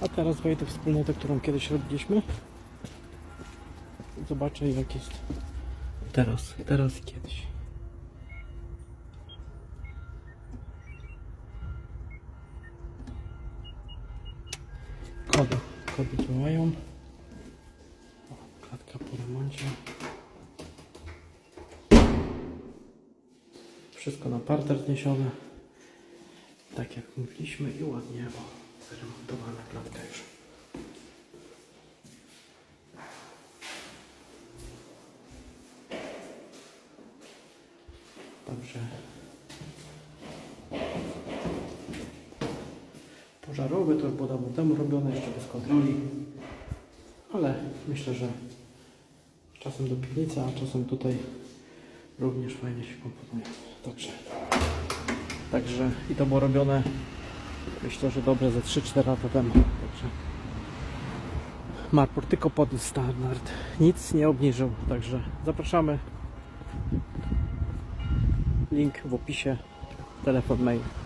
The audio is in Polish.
A teraz wejdę w wspólnotę, którą kiedyś robiliśmy. Zobaczę jak jest teraz, teraz i kiedyś. Kody, kody działają. Klatka po remoncie. Wszystko na parter zniesione. Tak jak mówiliśmy i ładnie, bo wyremontowana klatka już. Także pożarowy to już było dawno temu robione, jeszcze bez kontroli. Ale myślę, że czasem do piwnicy, a czasem tutaj również fajnie się komponuje. Także, także i to było robione myślę, że dobre ze 3-4 lata temu. Także Marpur tylko podniósł standard. Nic nie obniżył. Także zapraszamy. Link w opisie. Telefon, mail.